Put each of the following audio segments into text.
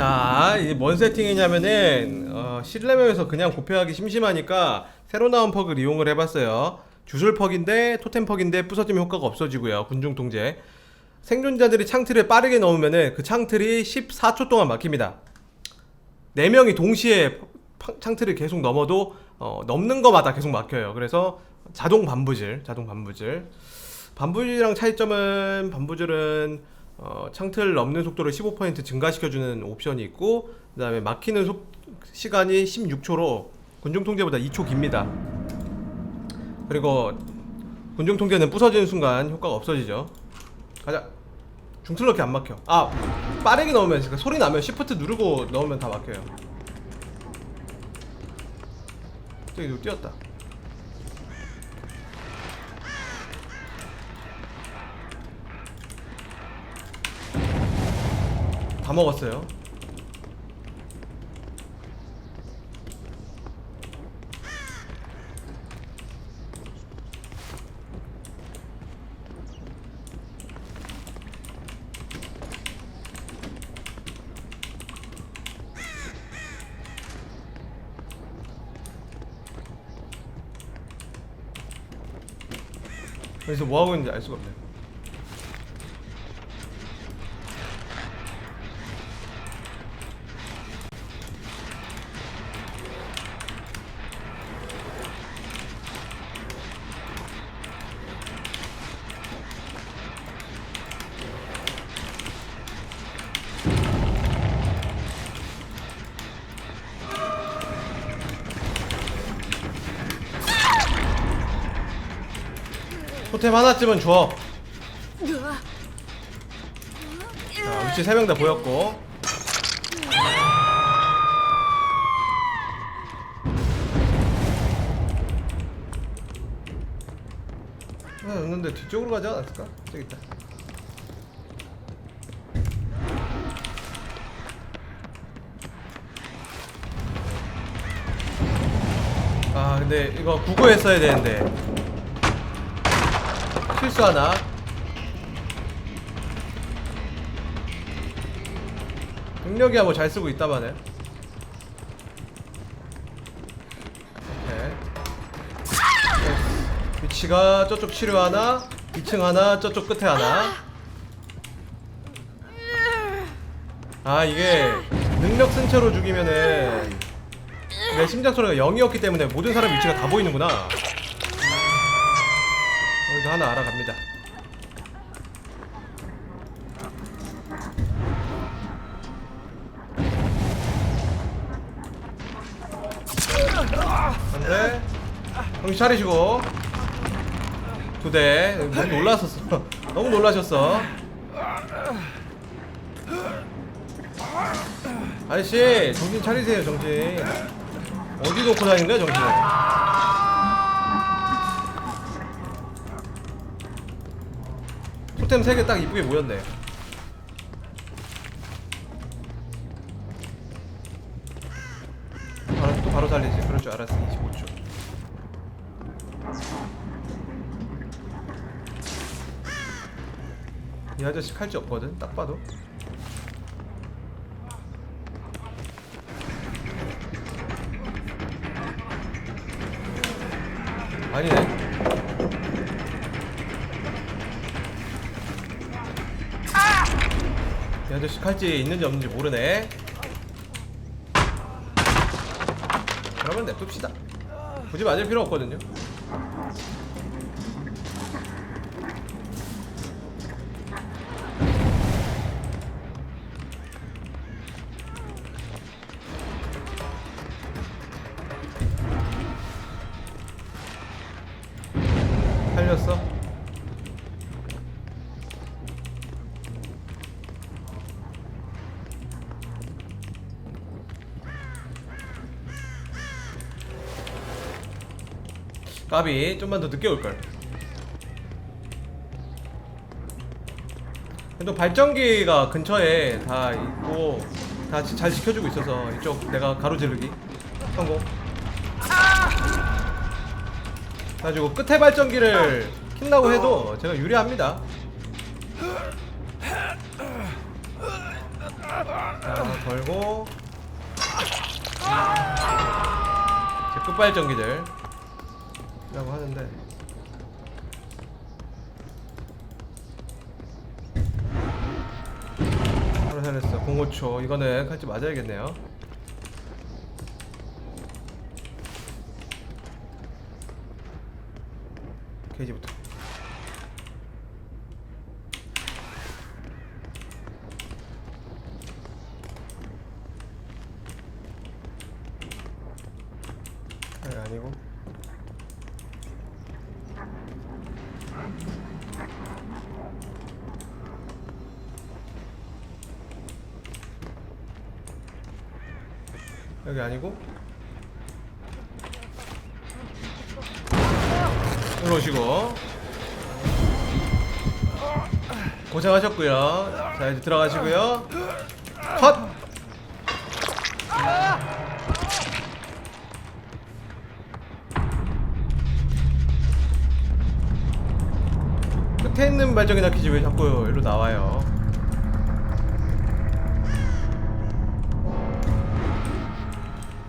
자, 이제 뭔 세팅이냐면은 어, 실내명에서 그냥 고패하기 심심하니까 새로 나온 퍽을 이용을 해봤어요. 주술 퍽인데 토템 퍽인데 부서지면 효과가 없어지고요. 군중 통제. 생존자들이 창틀을 빠르게 넣으면은 그 창틀이 14초 동안 막힙니다. 네 명이 동시에 파- 창틀을 계속 넘어도 어, 넘는 거마다 계속 막혀요. 그래서 자동 반부질, 자동 반부질. 반부질이랑 차이점은 반부질은 어, 창틀 넘는 속도를 15% 증가시켜주는 옵션이 있고 그 다음에 막히는 속, 시간이 16초로 군중 통제보다 2초 깁니다. 그리고 군중 통제는 부서지는 순간 효과가 없어지죠. 가자. 중틀럭이 안 막혀. 아 빠르게 넣으면 그러니까 소리 나면 시프트 누르고 넣으면 다 막혀요. 저기 누구 뛰었다. 다 먹었어요. 그래서 뭐 하고 있는지 알 수가 없네. 토템 하나쯤은 줘. 자, 위치 세명다 보였고. 아, 없는데 뒤쪽으로 가지 않았을까? 저기 있다. 아, 근데 이거 구구했어야 되는데. 실수 하나. 능력이야 뭐 잘 쓰고 있다마네. 위치가 저쪽 치료 하나, 2층 하나, 저쪽 끝에 하나. 아 이게 능력 쓴 채로 죽이면은 내 심장 소리가 0이었기 때문에 모든 사람 위치가 다 보이는구나. 여기서 하나 알아갑니다. 안돼. 정신 차리시고. 두 대. 너무 놀라셨어. 너무 놀라셨어. 아저씨 정신 차리세요 정신. 어디 놓고 다니는 거야 정신 토템 3개 딱 이쁘게 모였네. 바로, 또 바로 살리지. 그럴 줄 알았어. 25초. 이 아저씨 칼집 없거든. 딱 봐도. 아니네. 이 아저씨 칼집 있는지 없는지 모르네. 그러면 냅둡시다. 굳이 맞을 필요 없거든요. 까비 좀만 더 늦게 올걸. 또 발전기가 근처에 다 있고 다 잘 지켜주고 있어서 이쪽 내가 가로지르기. 성공. 가지고 끝에 발전기를 킨다고 해도 제가 유리합니다. 자 자, 걸고. 제 끝발전기들 라고 하는데. 바로 살렸어. 05초. 이거는 칼집 맞아야겠네요. 게이지부터 아니 아니고 여기 아니고? 일로 오시고. 고생하셨고요. 자 이제 들어가시고요. 컷! 끝에 있는 발정이나 키지 왜 자꾸 일로 나와요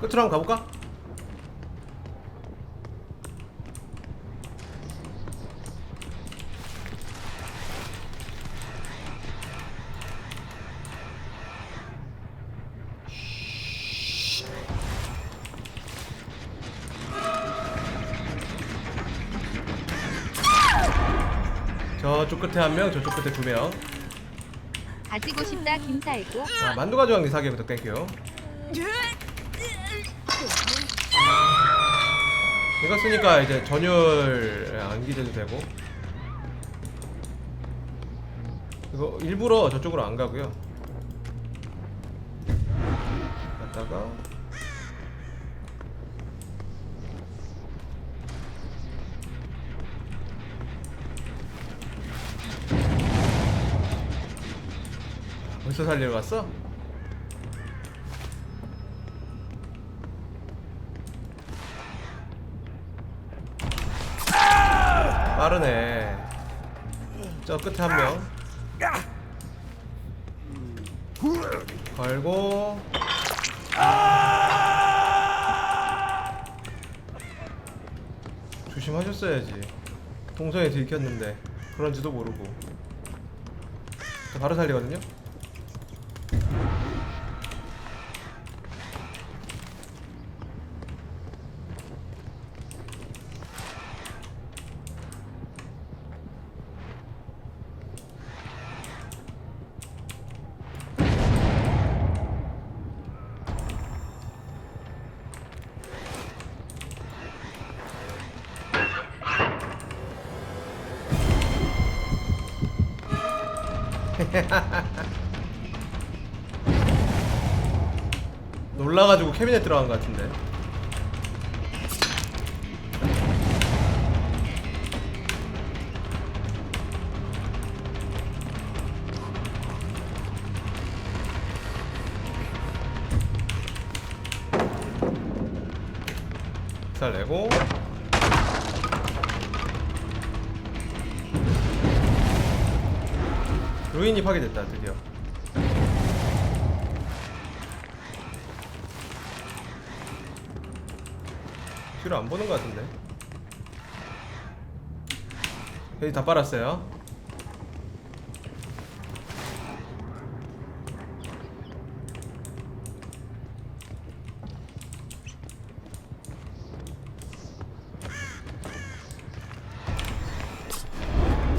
끝으로 한번 가볼까? 저쪽 끝에 한 명, 저쪽 끝에 두 명. 가지고 싶다 김살구 아, 만두 가져간 사기부터 땡큐. 이거 쓰니까 이제 전율 안 기재도 되고. 이거 일부러 저쪽으로 안 가고요. 갔다가 벌써 살리러 갔어? 빠르네. 저 끝에 한 명. 걸고. 조심하셨어야지. 동선에 들켰는데 그런지도 모르고. 저 바로 살리거든요. 놀라가지고 캐비넷 들어간 것 같은데. 루인이 파괴됐다 드디어. 뒤로 안 보는 것 같은데? 여기 다 빨았어요.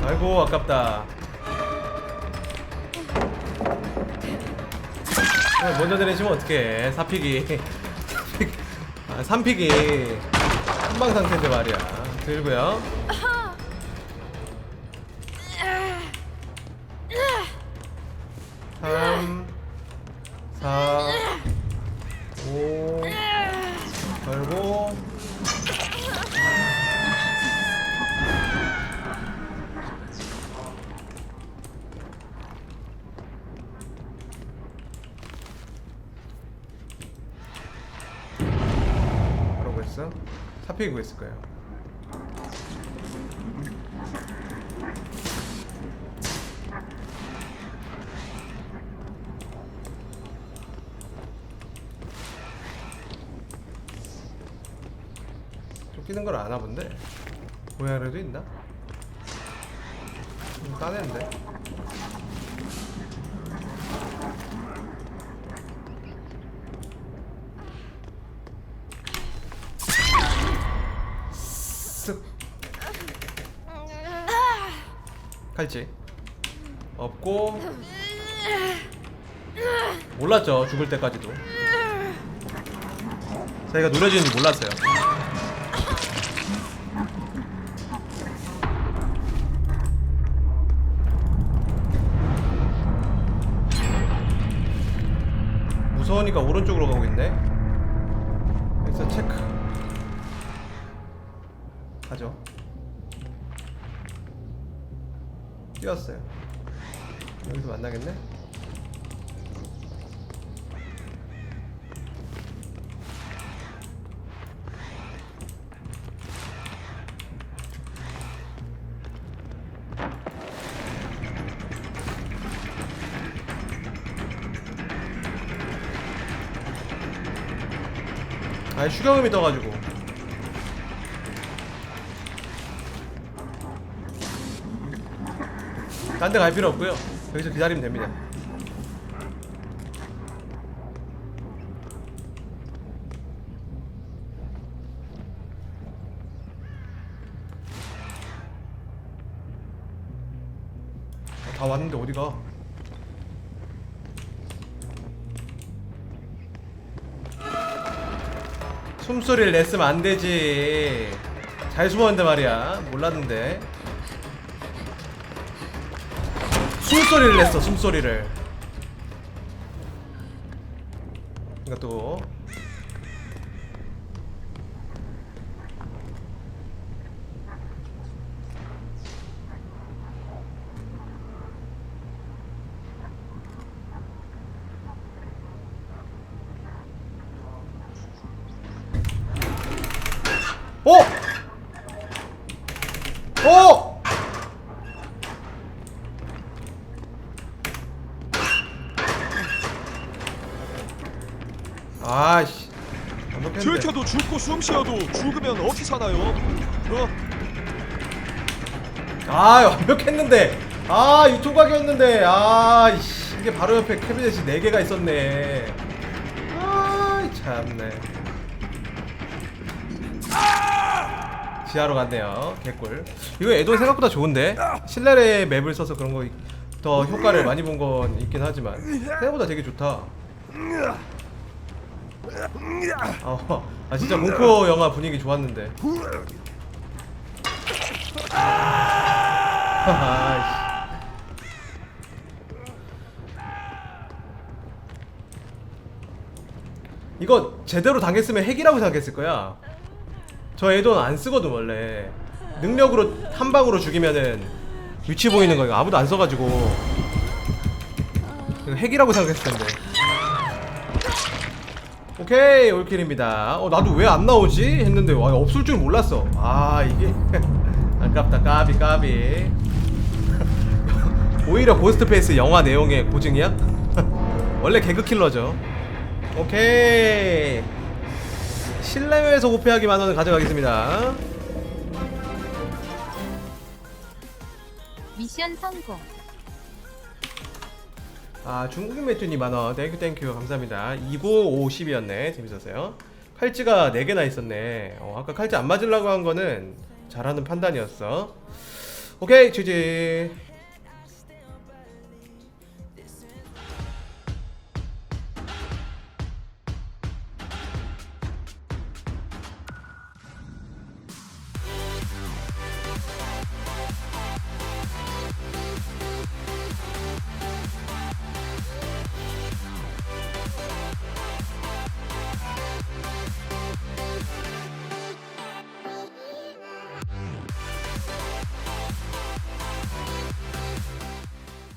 아이고 아깝다 먼저 내리시면 어떡해. 사픽이 아, 3픽이 한방 상태인데 말이야. 들고요 카페에 구했을 거예요. 쫓기는 걸 아나 본데? 고양이라도 있나? 좀 따내는데? 칼치 없고. 몰랐죠 죽을 때까지도. 자기가 노려지는지 몰랐어요. 무서우니까 오른쪽으로 가고 있네. 여기서 체크. 가죠 뛰었어요. 여기서 만나겠네? 아 슈경음이 떠가지고 딴 데 갈 필요 없고요 여기서 기다리면 됩니다 아, 다 왔는데 어디가 숨소리를 냈으면 안 되지. 잘 숨었는데 말이야. 몰랐는데. 숨소리를 냈어, 숨소리를. 이것도. 어? 어? 아씨. 들켜도 죽고 숨 쉬어도 죽으면 어떻게 사나요? 어? 아 완벽했는데. 아 유튜브 각이었는데. 아 이씨. 이게 바로 옆에 캐비넷이 4개가 있었네. 아이 참네. 지하로 갔네요. 개꿀. 이거 애도 생각보다 좋은데? 실내에 맵을 써서 그런 거 더 효과를 많이 본 건 있긴 하지만 생각보다 되게 좋다 어, 아 진짜 공포 영화 분위기 좋았는데 아이씨. 이거 제대로 당했으면 핵이라고 생각했을 거야. 저 애돈 안 쓰거든 원래. 능력으로 한 방으로 죽이면은 위치 보이는 거 이거 아무도 안 써가지고 핵이라고 생각했을 텐데. 오케이 올킬입니다. 어 나도 왜 안 나오지 했는데 와 없을 줄 몰랐어. 아 이게 아깝다 까비 까비. 오히려 고스트페이스 영화 내용의 고증이야? 원래 개그 킬러죠. 오케이. 실내외에서 고패하기 만 원을 가져가겠습니다. 미션 성공. 아 중국인 매튜님 만원 땡큐 땡큐 감사합니다. 2950이었네. 재밌었어요. 칼찌가 4개나 있었네. 어, 아까 칼찌 안 맞으려고 한 거는 잘하는 판단이었어. 오케이 GG